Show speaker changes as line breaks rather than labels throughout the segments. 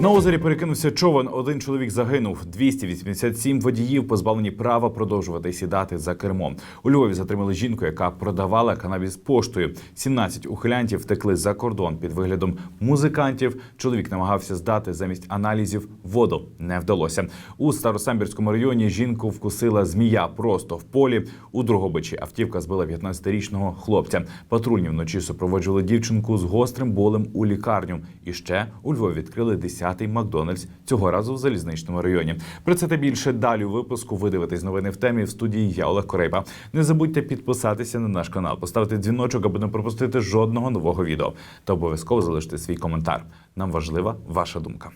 На озері перекинувся човен. Один чоловік загинув. 287 водіїв позбавлені права продовжувати сідати за кермом. У Львові затримали жінку, яка продавала канабіс поштою. 17 ухилянтів втекли за кордон під виглядом музикантів. Чоловік намагався здати замість аналізів воду. Не вдалося. У Старосамбірському районі жінку вкусила змія просто в полі. У Дрогобичі автівка збила 15-річного хлопця. Патрульні вночі супроводжували дівчинку з гострим болем у лікарню. І ще у Львові відкрили 10-й Макдональдс цього разу в залізничному районі. Про це та більше далі у випуску. Ви дивитесь новини в темі в студії. Я Олег Корейба. Не забудьте підписатися на наш канал, поставити дзвіночок, аби не пропустити жодного нового відео. Та обов'язково залишити свій коментар. Нам важлива ваша думка.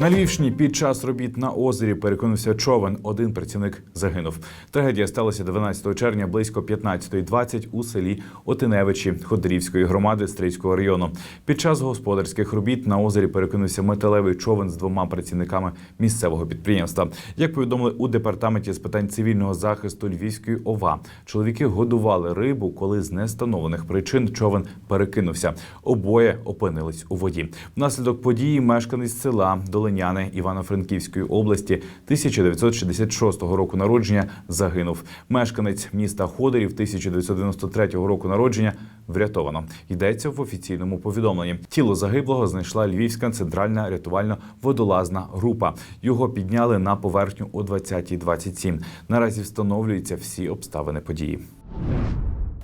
На Львівщині під час робіт на озері перекинувся човен. Один працівник загинув. Трагедія сталася 12 червня близько 15.20 у селі Отиневичі Ходорівської громади Стрийського району. Під час господарських робіт на озері перекинувся металевий човен з двома працівниками місцевого підприємства. Як повідомили у департаменті з питань цивільного захисту Львівської ОВА, чоловіки годували рибу, коли з нестановлених причин човен перекинувся. Обоє опинились у воді. Внаслідок події мешканець села Долиняни Івано-Франківської області 1966 року народження загинув. Мешканець міста Ходорів 1993 року народження врятовано. Йдеться в офіційному повідомленні. Тіло загиблого знайшла Львівська центральна рятувально-водолазна група. Його підняли на поверхню о 20.27. Наразі встановлюються всі обставини події.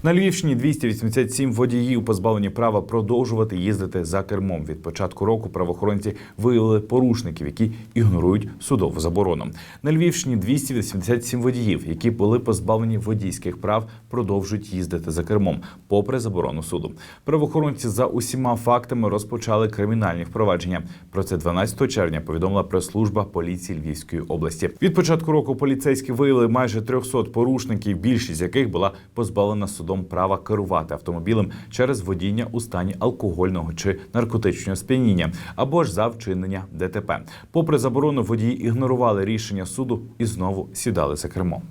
На Львівщині 287 водіїв позбавлені права продовжувати їздити за кермом. Від початку року правоохоронці виявили порушників, які ігнорують судову заборону. На Львівщині 287 водіїв, які були позбавлені водійських прав, продовжують їздити за кермом, попри заборону суду. Правоохоронці за усіма фактами розпочали кримінальні впровадження. Про це 12 червня повідомила прес-служба поліції Львівської області. Від початку року поліцейські виявили майже 300 порушників, більшість з яких була позбавлена судом права керувати автомобілем через водіння у стані алкогольного чи наркотичного сп'яніння або ж за вчинення ДТП. Попри заборону, водії ігнорували рішення суду і знову сідали за кермо.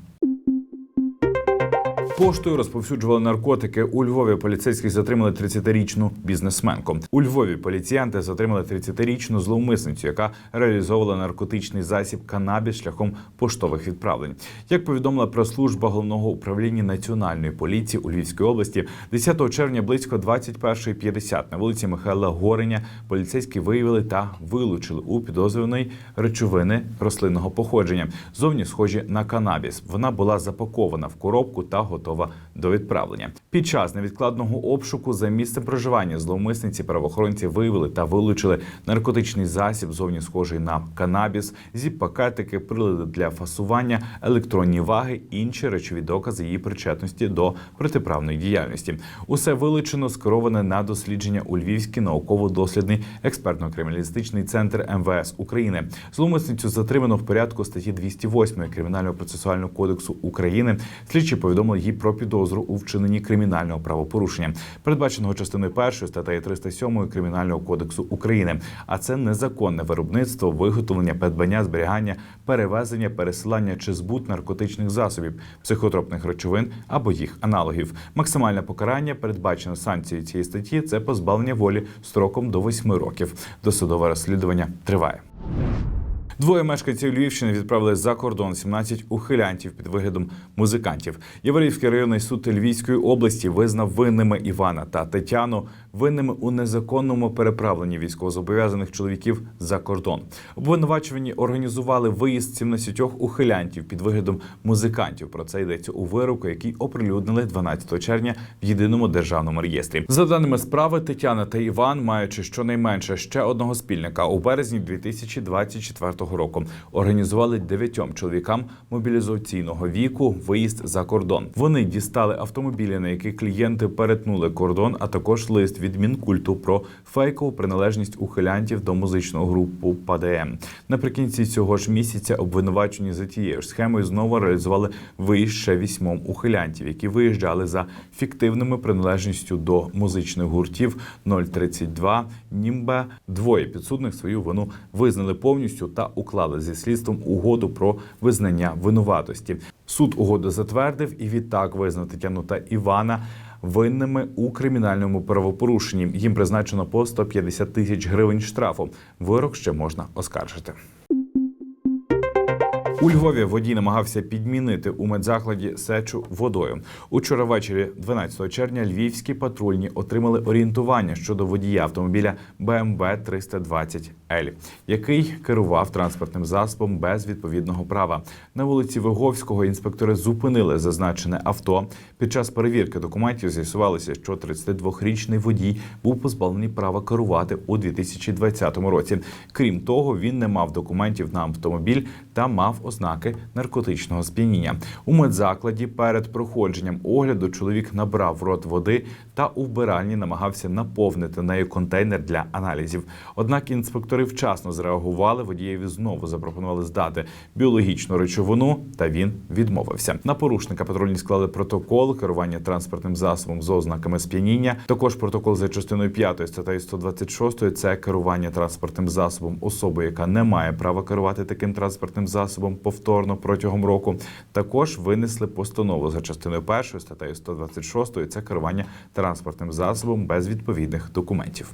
Поштою розповсюджували наркотики. У Львові поліцейських затримали 30-річну бізнесменку. У Львові поліціянти затримали 30-річну зловмисницю, яка реалізовувала наркотичний засіб канабіс шляхом поштових відправлень. Як повідомила прес-служба головного управління національної поліції у Львівській області, 10 червня близько 21.50 на вулиці Михайла Гореня поліцейські виявили та вилучили у підозрюваної речовини рослинного походження. Зовні схожі на канабіс. Вона була запакована в коробку та готова до відправлення. Під час невідкладного обшуку за місцем проживання зловмисниці правоохоронці виявили та вилучили наркотичний засіб, зовні схожий на канабіс, зіп-пакетики, прилади для фасування, електронні ваги, інші речові докази її причетності до протиправної діяльності. Усе вилучено скероване на дослідження у Львівський науково-дослідний експертно-криміналістичний центр МВС України. Зловмисницю затримано в порядку статті 208 Кримінального процесуального кодексу України. Слідчі повідомили про підозру у вчиненні кримінального правопорушення, передбаченого частиною першої статтею 307 Кримінального кодексу України. А це незаконне виробництво, виготовлення, придбання, зберігання, перевезення, пересилання чи збут наркотичних засобів, психотропних речовин або їх аналогів. Максимальне покарання передбачено санкцією цієї статті це позбавлення волі строком до 8 років. Досудове розслідування триває. Двоє мешканців Львівщини відправили за кордон 17 ухилянтів під виглядом музикантів. Євреївський районний суд Львівської області визнав винними Івана та Тетяну винними у незаконному переправленні військовозобов'язаних чоловіків за кордон. Обвинувачувані організували виїзд 17 ухилянтів під виглядом музикантів. Про це йдеться у вироку, який оприлюднили 12 червня в єдиному державному реєстрі. За даними справи, Тетяна та Іван, маючи щонайменше ще одного спільника у березні 2024 року, організували дев'ятьом чоловікам мобілізаційного віку виїзд за кордон. Вони дістали автомобілі, на які клієнти перетнули кордон, а також лист від Мінкульту про фейкову приналежність ухилянтів до музичного групу ПАДМ. Наприкінці цього ж місяця обвинувачені за тією ж схемою знову реалізували виїзд ще вісьмом ухилянтів, які виїжджали за фіктивними приналежністю до музичних гуртів 032 Німбе. Двоє підсудних свою вину визнали повністю та уклали зі слідством угоду про визнання винуватості. Суд угоду затвердив і відтак визнав Тетяну та Івана винними у кримінальному правопорушенні. Їм призначено по 150 тисяч гривень штрафу. Вирок ще можна оскаржити. У Львові водій намагався підмінити у медзакладі сечу водою. Учора ввечері, 12 червня, львівські патрульні отримали орієнтування щодо водія автомобіля BMW 320 L, який керував транспортним засобом без відповідного права. На вулиці Виговського інспектори зупинили зазначене авто. Під час перевірки документів з'ясувалося, що 32-річний водій був позбавлений права керувати у 2020 році. Крім того, він не мав документів на автомобіль та мав ознаки наркотичного сп'яніння. У медзакладі перед проходженням огляду чоловік набрав рот води та у вбиральні намагався наповнити нею контейнер для аналізів. Однак інспектори вчасно зреагували. Водієві знову запропонували здати біологічну речовину, та він відмовився. На порушника патрульні склали протокол керування транспортним засобом з ознаками сп'яніння. Також протокол за частиною 5 статтею 126 – це керування транспортним засобом особи, яка не має права керувати таким транспортним засобом повторно протягом року. Також винесли постанову за частиною 1 статтею 126 – це керування транспортним засобом без відповідних документів.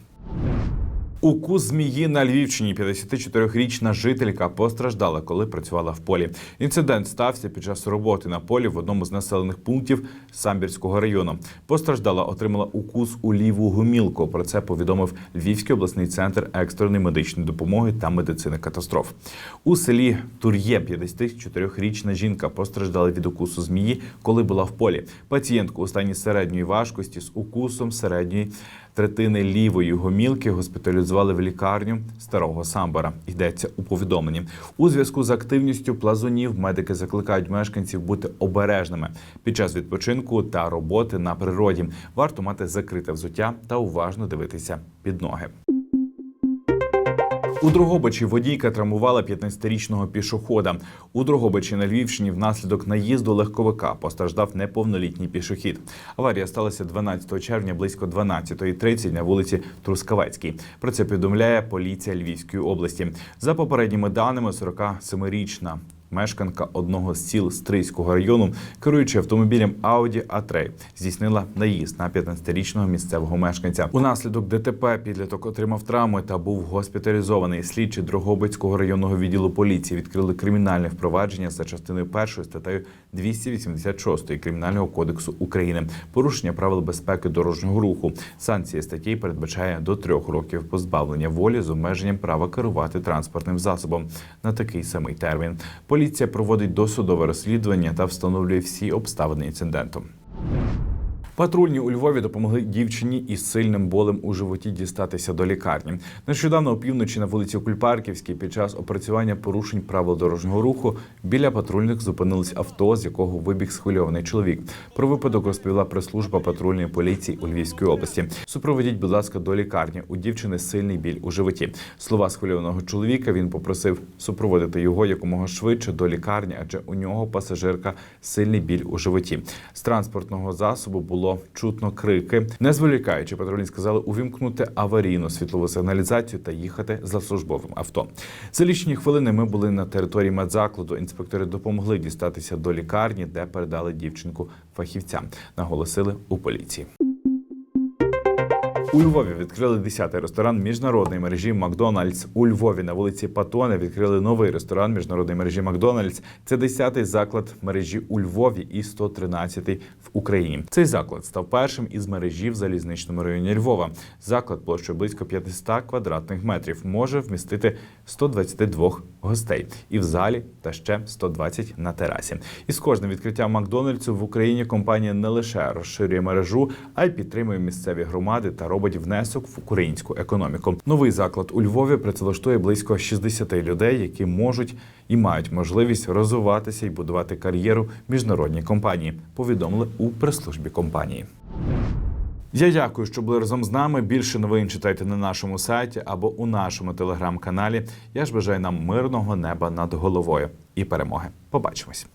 Укус змії на Львівщині 54-річна жителька постраждала, коли працювала в полі. Інцидент стався під час роботи на полі в одному з населених пунктів Самбірського району. Постраждала, отримала укус у ліву гумілку. Про це повідомив Львівський обласний центр екстреної медичної допомоги та медицини катастроф. У селі Тур'є 54-річна жінка постраждала від укусу змії, коли була в полі. Пацієнтку у стані середньої важкості з укусом середньої третини лівої гомілки госпіталізували в лікарню старого самбора. Йдеться у повідомленні. У зв'язку з активністю плазунів медики закликають мешканців бути обережними під час відпочинку та роботи на природі. Варто мати закрите взуття та уважно дивитися під ноги. У Дрогобичі водійка травмувала 15-річного пішохода. У Дрогобичі на Львівщині внаслідок наїзду легковика постраждав неповнолітній пішохід. Аварія сталася 12 червня близько 12.30 на вулиці Трускавецькій. Про це повідомляє поліція Львівської області. За попередніми даними, 47-річна Мешканка одного з сіл Стрийського району, керуючи автомобілем Audi A3, здійснила наїзд на 15-річного місцевого мешканця. Унаслідок ДТП підліток отримав травми та був госпіталізований. Слідчі Дрогобицького районного відділу поліції відкрили кримінальне впровадження за частиною першої статтею 286 кримінального кодексу України. Порушення правил безпеки дорожнього руху. Санкція статті передбачає до трьох років позбавлення волі з обмеженням права керувати транспортним засобом на такий самий термін. Поліція проводить досудове розслідування та встановлює всі обставини інциденту. Патрульні у Львові допомогли дівчині із сильним болем у животі дістатися до лікарні. Нещодавно опівночі на вулиці Кульпарківській під час опрацювання порушень правил дорожнього руху біля патрульних зупинилось авто, з якого вибіг схвильований чоловік. Про випадок розповіла прес-служба патрульної поліції у Львівській області. Супроводіть, будь ласка, до лікарні. У дівчини сильний біль у животі. Слова схвильованого чоловіка він попросив супроводити його якомога швидше до лікарні, адже у нього пасажирка сильний біль у животі. З транспортного засобу було чутно крики. Не зволікаючи, патрульні сказали увімкнути аварійну світлову сигналізацію та їхати за службовим авто. За лічні хвилини ми були на території медзакладу. Інспектори допомогли дістатися до лікарні, де передали дівчинку фахівцям. Наголосили у поліції. У Львові відкрили 10-й ресторан міжнародної мережі Макдональдс. У Львові на вулиці Патоне відкрили новий ресторан міжнародної мережі Макдональдс. Це 10-й заклад мережі у Львові і 113-й в Україні. Цей заклад став першим із мережі в залізничному районі Львова. Заклад площою близько 500 квадратних метрів може вмістити 122 гостей і в залі, та ще 120 на терасі. І з кожним відкриттям Макдональдсу в Україні компанія не лише розширює мережу, а й підтримує місцеві громади та робить внесок в українську економіку. Новий заклад у Львові працевлаштує близько 60 людей, які можуть і мають можливість розвиватися і будувати кар'єру в міжнародній компанії. Повідомили у прес-службі компанії. Я дякую, що були разом з нами. Більше новин читайте на нашому сайті або у нашому телеграм-каналі. Я ж бажаю нам мирного неба над головою і перемоги. Побачимось.